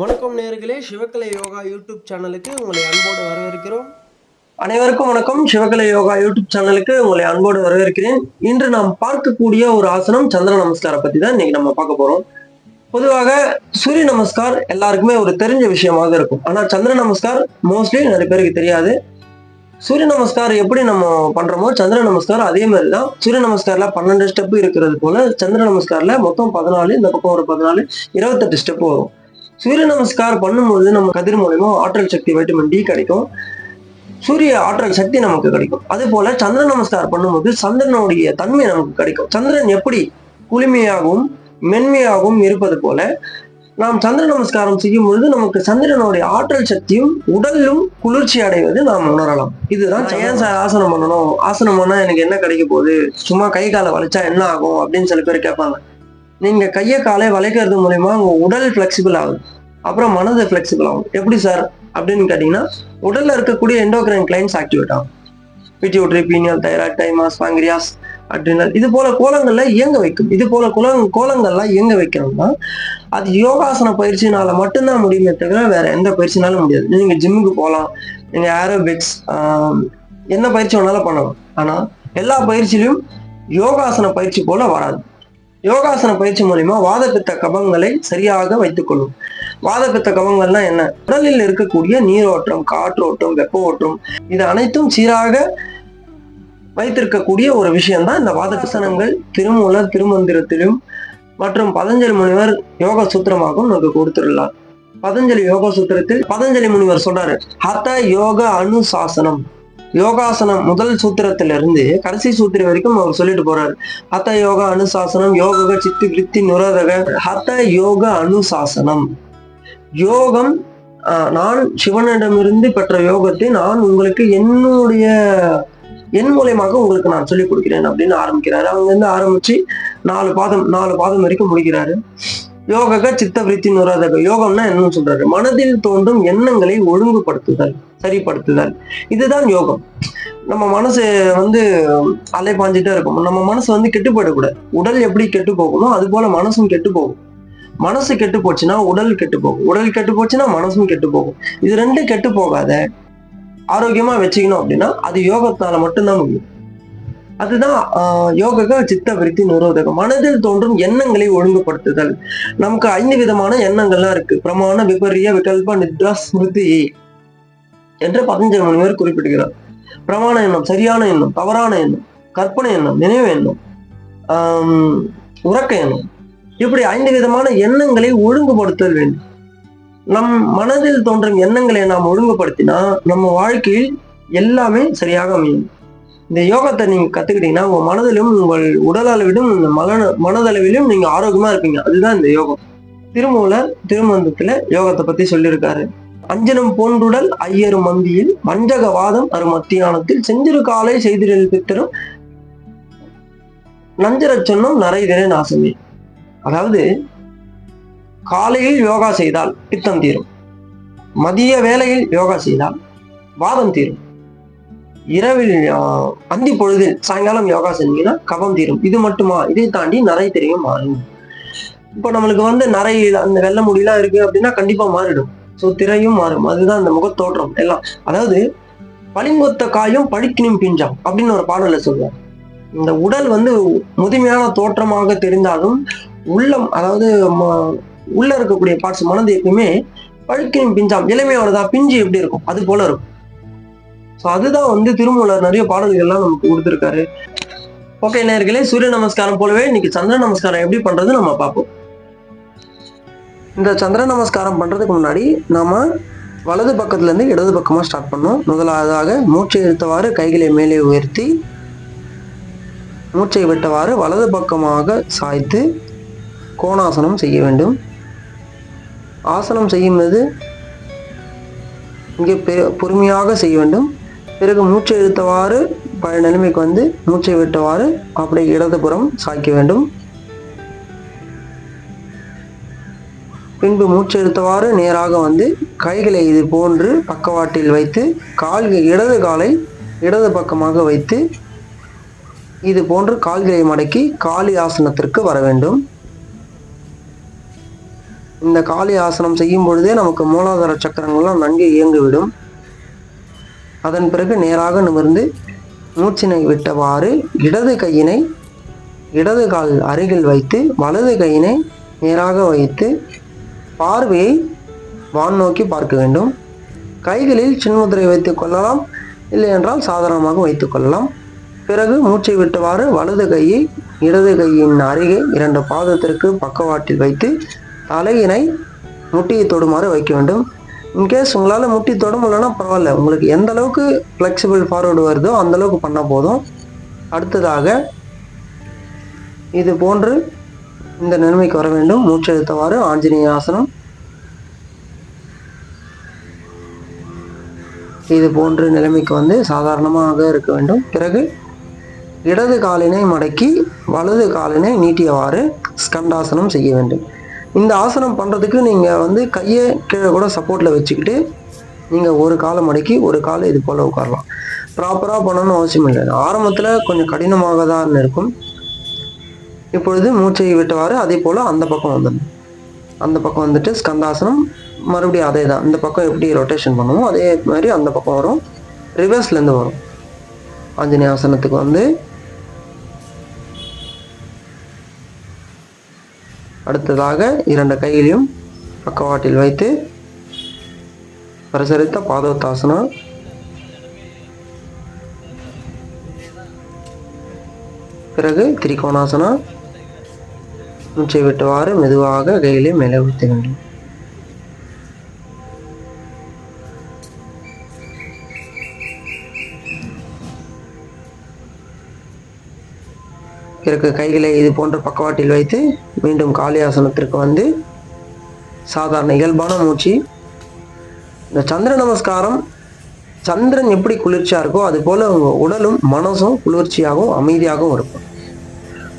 வணக்கம் நேர்களே சிவக்கலை யோகா யூடியூப் சேனலுக்கு உங்களை அன்போடு வரவேற்கிறோம். அனைவருக்கும் வணக்கம். சிவகலை யோகா யூடியூப் சேனலுக்கு உங்களை அன்போடு வரவேற்கிறேன். இன்று நாம் பார்க்கக்கூடிய ஒரு ஆசனம் சந்திர நமஸ்கார பத்தி தான் இன்னைக்கு நம்ம பார்க்க போறோம். பொதுவாக சூரிய நமஸ்கார் எல்லாருக்குமே ஒரு தெரிஞ்ச விஷயமாக இருக்கும். ஆனா சந்திர நமஸ்கார் மோஸ்ட்லி நிறைய பேருக்கு தெரியாது. சூரிய நமஸ்கார் எப்படி நம்ம பண்றோமோ சந்திர நமஸ்கார் அதே மாதிரி தான். சூரிய நமஸ்காரில் பன்னெண்டு ஸ்டெப் இருக்கிறது போல சந்திர நமஸ்காரில் மொத்தம் பதினாலு இந்த பக்கம் ஒரு பதினாலு இருபத்தெட்டு ஸ்டெப் வரும். சூரிய நமஸ்கார் பண்ணும்போது நம்ம கதிர் மூலயமா ஆற்றல் சக்தி வைட்டமின் டி கிடைக்கும். சூரிய ஆற்றல் சக்தி நமக்கு கிடைக்கும். அதே போல சந்திர நமஸ்கார் பண்ணும்போது சந்திரனுடைய தன்மை நமக்கு கிடைக்கும். சந்திரன் எப்படி குளுமையாகவும் மென்மையாகவும் இருப்பது போல நாம் சந்திர நமஸ்காரம் செய்யும் பொழுது நமக்கு சந்திரனுடைய ஆற்றல் சக்தியும் உடலும் குளிர்ச்சி அடைவது நாம் உணரலாம். இதுதான் ஏன் சார் ஆசனம் பண்ணணும்? ஆசனம் பண்ணா எனக்கு என்ன கிடைக்க போகுது? சும்மா கை காலை வளைச்சா என்ன ஆகும்? அப்படின்னு சில பேர் கேட்பாங்க. நீங்க கையை காலை வளைக்கிறது மூலயமா உங்க உடல் ஃபிளெக்சிபிள் ஆகுது. அப்புறம் மனது ஃபிளெக்சிபிள் ஆகும். எப்படி சார் அப்படின்னு கேட்டீங்கன்னா உடல்ல இருக்கக்கூடிய எண்டோக்ரைன் கிளைன்ஸ் ஆக்டிவேட் ஆகும். Pituitary pineal thyroid thymus pancreas adrenal இது போல கோலங்கள்ல இயங்க வைக்கும். இது போல குலங் கோலங்கள்லாம் இயங்க வைக்கணும்னா அது யோகாசன பயிற்சினால மட்டும்தான் முடியுமே தவிர வேற எந்த பயிற்சினாலும் முடியாது. நீங்க ஜிம்முக்கு போகலாம் நீங்க ஏரோபிக்ஸ் என்ன பயிற்சி வேணாலும் பண்ணலாம். ஆனா எல்லா பயிற்சியிலும் யோகாசன பயிற்சி போல வராது. யோகாசன பயிற்சி மூலியமா வாதப்பித்த கபங்களை சரியாக வைத்துக் கொள்ளும் வாதப்பித்த கபங்கள்னா என்ன? உடலில் இருக்கக்கூடிய நீரோட்டம் காற்றோட்டம் வெப்ப ஓட்டம் இது அனைத்தும் சீராக வைத்திருக்கக்கூடிய ஒரு விஷயம்தான் இந்த வாதபிசனங்கள் திருமூலர் திருமந்திரத்திலும் மற்றும் பதஞ்சலி முனிவர் யோக சூத்திரமாகவும் நமக்கு கொடுத்துள்ளார் பதஞ்சலி யோக சூத்திரத்தில் பதஞ்சலி முனிவர் சொல்றாரு ஹத யோக அனுசாசனம். யோகாசனம் முதல் சூத்திரத்திலிருந்து கடைசி சூத்திரம் வரைக்கும் அவர் சொல்லிட்டு போறாரு. ஹத யோக அனுசாசனம் யோக சித்து விருத்தி நுரதக ஹத யோக அனுசாசனம். யோகம் ஆஹ், நான் சிவனிடமிருந்து பெற்ற யோகத்தை நான் உங்களுக்கு என்னுடைய என் மூலியமாக உங்களுக்கு நான் சொல்லிக் கொடுக்கிறேன் அப்படின்னு ஆரம்பிக்கிறாரு. அவங்க இருந்து ஆரம்பிச்சு நாலு பாதம் நாலு பாதம் வரைக்கும் முடிக்கிறாரு. யோகக சித்த விருத்தி நுராதக. யோகம்னா என்னன்னு சொல்றாரு. மனதில் தோன்றும் எண்ணங்களை ஒழுங்குபடுத்துதல். சரிப்படுத்துதல். இதுதான் யோகம். நம்ம மனசு வந்து அலை பாஞ்சிட்டே இருக்கும். நம்ம மனசு வந்து கெட்டுப்படக்கூடாது. உடல் எப்படி கெட்டு போகுமோ அது போல மனசும் கெட்டு போகும். மனசு கெட்டு போச்சுன்னா உடல் கெட்டு போகும். உடல் கெட்டு போச்சுன்னா மனசும் கெட்டு போகும். இது ரெண்டும் கெட்டு போகாத ஆரோக்கியமா வச்சுக்கணும் அப்படின்னா அது யோகத்தால மட்டும்தான் முடியும். அதுதான் ஆஹ், சித்த விருத்தி நிரோதகம். மனதில் தோன்றும் எண்ணங்களை ஒழுங்குபடுத்துதல். நமக்கு ஐந்து விதமான எண்ணங்கள்லாம் இருக்கு. பிரமாண விபரிய விகல்ப நித்ரா ஸ்மிருதி. என்று பதஞ்சலி பேர் குறிப்பிடுகிறார். பிரமாண எண்ணம் சரியான எண்ணம் தவறான எண்ணம் கற்பனை எண்ணம் நினைவு எண்ணம் ஆஹ், உறக்க எண்ணம். இப்படி ஐந்து விதமான எண்ணங்களை ஒழுங்குபடுத்தல் வேண்டும். நம் மனதில் தோன்றும் எண்ணங்களை நாம் ஒழுங்குபடுத்தினா நம்ம வாழ்க்கையில் எல்லாமே சரியாக அமையும். இந்த யோகத்தை நீங்க கத்துக்கிட்டீங்கன்னா உங்க மனதிலும் உங்கள் உடல் அளவிலும் இந்த மன மனதளவிலும் நீங்க ஆரோக்கியமா இருப்பீங்க. அதுதான் இந்த யோகம். திருமூல திருமந்தத்துல யோகத்தை பத்தி சொல்லியிருக்காரு. அஞ்சனம் போன்றுடல் ஐயரு மந்தியில் வஞ்சகவாதம் அரு மத்தியானத்தில் செஞ்சிரு காலை செய்திடல் பித்தரும் நஞ்சரச் சொன்னும் நரைதிரை நாசமே. அதாவது காலையில் யோகா செய்தால் பித்தம் தீரும். மதிய வேளையில் யோகா செய்தால் வாதம் தீரும். இரவில் அந்தி பொழுதில் சாயங்காலம் யோகா செஞ்சீங்கன்னா கபம் தீரும். இது மட்டுமா? இதை தாண்டி நரை தெரியும் மாறும். இப்போ நம்மளுக்கு வந்து நரை அந்த வெள்ளை முடியெல்லாம் இருக்கு அப்படின்னா கண்டிப்பா மாறிடும். ஸோ திரையும் மாறும். அதுதான் அந்த முகத்தோற்றம். எல்லாம். அதாவது பளிங்கொத்த காயும் பழிக்கினும் பிஞ்சாம் அப்படின்னு ஒரு பாடல்ல சொல்லுவார் இந்த உடல் வந்து முதுமையான தோற்றமாக தெரிந்தாலும் உள்ளம் அதாவது ம- உள்ள இருக்கக்கூடிய பார்ட்ஸ் மனது எப்பயுமே பழுக்கினும் பிஞ்சாம் இளமையானதா பிஞ்சு எப்படி இருக்கும்? அது போல இருக்கும். ஸோ அதுதான் வந்து திருமூலர் நிறைய பாடல்கள் எல்லாம் நமக்கு கொடுத்துருக்காரு. ஓகே நேர்களே சூரிய நமஸ்காரம் போலவே இன்னைக்கு சந்திர நமஸ்காரம் எப்படி பண்றது நம்ம பார்ப்போம். இந்த சந்திர நமஸ்காரம் பண்ணுறதுக்கு முன்னாடி நம்ம வலது பக்கத்துலேருந்து இடது பக்கமாக ஸ்டார்ட் பண்ணோம். முதலாவதாக மூச்சை இழுத்தவாறு கைகளை மேலே உயர்த்தி மூச்சை விட்டவாறு வலது பக்கமாக சாய்த்து கோணாசனம் செய்ய வேண்டும். ஆசனம் செய்யும்போது இங்கே பெ- பொறுமையாக செய்ய வேண்டும். பிறகு மூச்சை இழுத்தவாறு பழைய நிலைமைக்கு வந்து மூச்சை விட்டவாறு அப்படியே இடதுபுறம் சாய்க்க வேண்டும். பின்பு மூச்செழுத்தவாறு நேராக வந்து கைகளை இது போன்று பக்கவாட்டில் வைத்து கால்கள் இடது காலை இடது பக்கமாக வைத்து இது போன்று கால்களை மடக்கி காளி ஆசனத்திற்கு வர வேண்டும். இந்த காளி ஆசனம் செய்யும் பொழுதே நமக்கு மூலாதார சக்கரங்கள்லாம் நன்கு இயங்கிவிடும். அதன் பிறகு நேராக நிமிர்ந்து மூச்சினை விட்டவாறு இடது கையினை இடது கால் அருகில் வைத்து வலது கையினை நேராக வைத்து பார்வையை வான் நோக்கி பார்க்க வேண்டும். கைகளில் சின்முத்திரை வைத்துக் கொள்ளலாம். இல்லை என்றால் சாதாரணமாக வைத்துக் கொள்ளலாம். பிறகு மூச்சை விட்டவாறு வலது கையை இடது கையின் அருகே இரண்டு பாதத்திற்கு பக்கவாட்டில் வைத்து தலையினை முட்டியை தொடுமாறு வைக்க வேண்டும். இன்கேஸ் உங்களால் முட்டி தொட முடியலன்னா பரவாயில்ல. உங்களுக்கு எந்த அளவுக்கு ஃப்ளெக்சிபிள் ஃபார்வர்டு வருதோ அந்த அளவுக்கு பண்ணால் போதும். அடுத்ததாக இது போன்று இந்த நிலைமைக்கு வர வேண்டும். மூச்செழுத்தவாறு ஆஞ்சநேய ஆசனம் இது போன்ற நிலைமைக்கு வந்து சாதாரணமாக இருக்க வேண்டும். பிறகு இடது காலினை மடக்கி வலது காலினை நீட்டியவாறு ஸ்கண்டாசனம் செய்ய வேண்டும். இந்த ஆசனம் பண்ணுறதுக்கு நீங்கள் வந்து கையை கீழே கூட சப்போர்ட்டில் வச்சுக்கிட்டு நீங்கள் ஒரு காலை மடக்கி ஒரு காலை இது போல் உட்காரலாம். ப்ராப்பராக பண்ணணும்னு அவசியம் இல்லை ஆரம்பத்தில் கொஞ்சம் கடினமாக தான் இருக்கும். இப்பொழுது மூச்சை விட்டவாறு அதே போல் அந்த பக்கம் வந்துடும் அந்த பக்கம் வந்துட்டு ஸ்கந்தாசனம் மறுபடியும் அதே தான். இந்த பக்கம் எப்படி ரொட்டேஷன் பண்ணுமோ அதே மாதிரி அந்த பக்கம் வரும். ரிவர்ஸ்லேருந்து வரும். ஆஞ்சநேய ஆசனத்துக்கு வந்து அடுத்ததாக இரண்டு கைகளையும் பக்கவாட்டில் வைத்து பிரசரித்த பாதோத்தாசனம் பிறகு திரிகோணாசனம் மூச்சை விட்டவாறு மெதுவாக கையிலே மேலே ஊற்ற வேண்டும். பிறகு கைகளை இது போன்ற பக்கவாட்டில் வைத்து மீண்டும் காளி ஆசனத்திற்கு வந்து சாதாரண இயல்பான மூச்சு. இந்த சந்திர நமஸ்காரம் சந்திரன் எப்படி குளிர்ச்சியா இருக்கோ அது போல உங்கள் உடலும் மனசும் குளிர்ச்சியாகவும் அமைதியாகவும் இருக்கும்.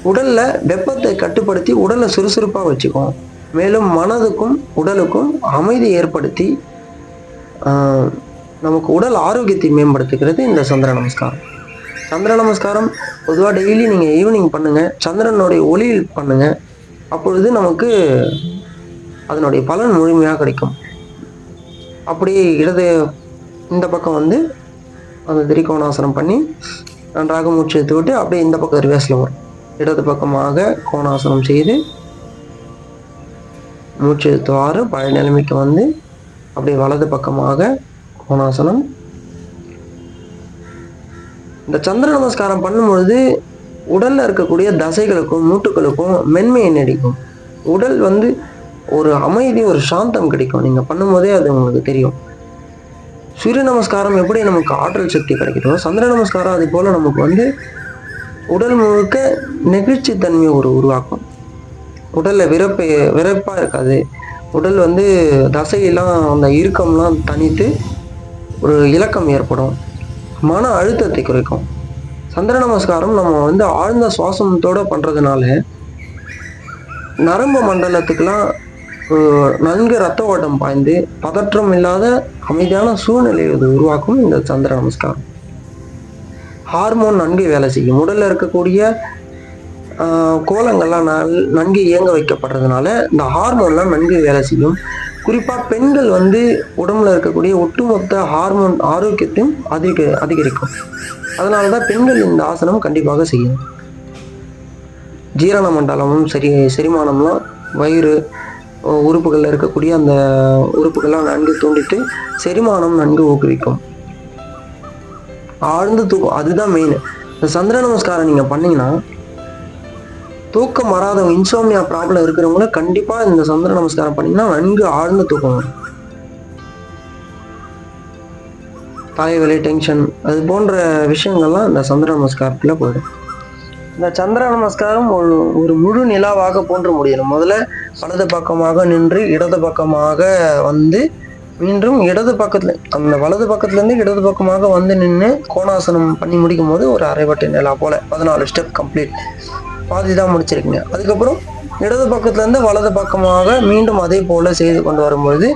உடலில் வெப்பத்தை கட்டுப்படுத்தி உடலை சுறுசுறுப்பாக வச்சுக்கும் மேலும் மனதுக்கும் உடலுக்கும் அமைதி ஏற்படுத்தி நமக்கு உடல் ஆரோக்கியத்தை மேம்படுத்துகிறது இந்த சந்திர நமஸ்காரம். சந்திர நமஸ்காரம் பொதுவாக டெய்லி நீங்கள் ஈவினிங் பண்ணுங்கள் சந்திரனுடைய ஒளியில் பண்ணுங்கள் அப்பொழுது நமக்கு அதனுடைய பலன் முழுமையாக கிடைக்கும். அப்படியே இடது இந்த பக்கம் வந்து அந்த திரிகோணாசனம் பண்ணி நன்றாக மூச்சு எடுத்து விட்டு அப்படியே இந்த பக்கம் ரிவர்ஸில் வரும். இடது பக்கமாக கோணாசனம் செய்து மூச்சு துவாறு பழைய நிலைமைக்கு வந்து அப்படியே வலது பக்கமாக கோணாசனம். இந்த சந்திர நமஸ்காரம் பண்ணும்பொழுது உடல்ல இருக்கக்கூடிய தசைகளுக்கும் மூட்டுகளுக்கும் மென்மையை நடிக்கும். உடல் வந்து ஒரு அமைதி ஒரு சாந்தம் கிடைக்கும். நீங்க பண்ணும்போதே அது உங்களுக்கு தெரியும். சூரிய நமஸ்காரம் எப்படி நமக்கு ஆற்றல் சக்தி கிடைக்குதோ சந்திர நமஸ்காரம் அது போல நமக்கு வந்து உடல் முழுக்க நெகிழ்ச்சி தன்மையை ஒரு உருவாக்கும். உடல்ல விரப்பு விரப்பா இருக்காது. உடல் வந்து தசையெல்லாம் அந்த இறுக்கம்லாம் தனித்து ஒரு இலக்கம் ஏற்படும். மன அழுத்தத்தை குறைக்கும். சந்திர நமஸ்காரம் நம்ம வந்து ஆழ்ந்த சுவாசத்தோட பண்றதுனால நரம்பு மண்டலத்துக்கெல்லாம் நன்கு ரத்த ஓட்டம் பாய்ந்து பதற்றம் இல்லாத அமைதியான சூழ்நிலையை இது உருவாக்கும் இந்த சந்திர நமஸ்காரம். ஹார்மோன் நன்கு வேலை செய்யும். உடலில் இருக்கக்கூடிய கோலங்கள்லாம் நல்- நன்கு இயங்க வைக்கப்படுறதுனால இந்த ஹார்மோன்லாம் நன்கு வேலை செய்யும். குறிப்பாக பெண்கள் வந்து உடம்புல இருக்கக்கூடிய ஒட்டுமொத்த ஹார்மோன் ஆரோக்கியத்தையும் அதிக அதிகரிக்கும். அதனால தான் பெண்கள் இந்த ஆசனம் கண்டிப்பாக செய்யும். ஜீரண மண்டலமும் சரி செரிமானம்லாம் வயிறு உறுப்புகளில் இருக்கக்கூடிய அந்த உறுப்புகள்லாம் நன்கு தூண்டிட்டு செரிமானம் நன்கு ஊக்குவிக்கும். ஆழ்ந்து தூக்கம் அதுதான் மெயின் இந்த சந்திர நமஸ்காரம் நீங்க பண்ணீங்கன்னா தூக்கம் வராதவங்க இன்சோமியா ப்ராப்ளம் இருக்கிறவங்கள கண்டிப்பா இந்த சந்திர நமஸ்காரம் பண்ணீங்கன்னா நன்கு ஆழ்ந்து தூக்கம் வரும் தலைவலி டென்ஷன் அது போன்ற விஷயங்கள்லாம் இந்த சந்திர நமஸ்காரத்துல போயிடும். இந்த சந்திர நமஸ்காரம் ஒரு ஒரு முழு நிலாவாக போன்று முடியணும். முதல்ல வலது பக்கமாக நின்று இடது பக்கமாக வந்து மீண்டும் இடது பக்கத்துல அந்த வலது பக்கத்துல இருந்து இடது பக்கமாக வந்து நின்று கோணாசனம் பண்ணி முடிக்கும் போது ஒரு அரைவட்டை நிலா போல பதினாலு ஸ்டெப் கம்ப்ளீட் பாதி தான் முடிச்சிருக்கீங்க. அதுக்கப்புறம் இடது பக்கத்துல இருந்து வலது பக்கமாக மீண்டும் அதே போல செய்து கொண்டு வரும்பொழுது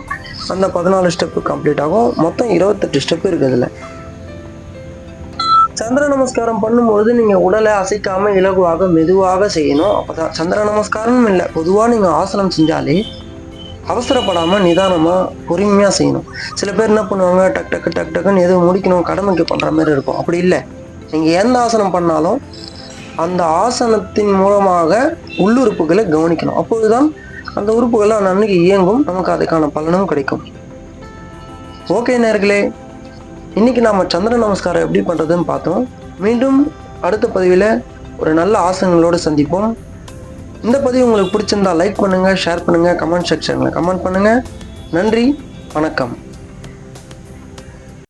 அந்த பதினாலு ஸ்டெப்பு கம்ப்ளீட் ஆகும். மொத்தம் இருபத்தெட்டு ஸ்டெப் இருக்குது இதில். சந்திர நமஸ்காரம் பண்ணும்பொழுது நீங்கள் உடலை அசைக்காமல் இலகுவாக மெதுவாக செய்யணும். அப்பதான் சந்திர நமஸ்காரம் இல்லை பொதுவாக நீங்கள் ஆசனம் செஞ்சாலே அவசரப்படாமல் நிதானமாக பொறுமையாக செய்யணும். சில பேர் என்ன பண்ணுவாங்க டக் டக்கு டக் டக்குன்னு எதுவும் முடிக்கணும் கடமைக்கு பண்ணுற மாதிரி இருக்கும். அப்படி இல்லை. நீங்கள் எந்த ஆசனம் பண்ணாலும் அந்த ஆசனத்தின் மூலமாக உள்ளுறுப்புகளை கவனிக்கணும். அப்போது தான் அந்த உறுப்புகள்லாம் அன்னைக்கு இயங்கும். நமக்கு அதுக்கான பலனும் கிடைக்கும். ஓகே நேர்களே இன்றைக்கி நாம் சந்திர நமஸ்காரம் எப்படி பண்ணுறதுன்னு பார்த்தோம். மீண்டும் அடுத்த பதிவில் ஒரு நல்ல ஆசனங்களோடு சந்திப்போம். இந்த பதிவு உங்களுக்கு பிடிச்சிருந்தா லைக் பண்ணுங்கள் ஷேர் பண்ணுங்கள் கமெண்ட் செக்ஷனில் கமெண்ட் பண்ணுங்கள் நன்றி வணக்கம்.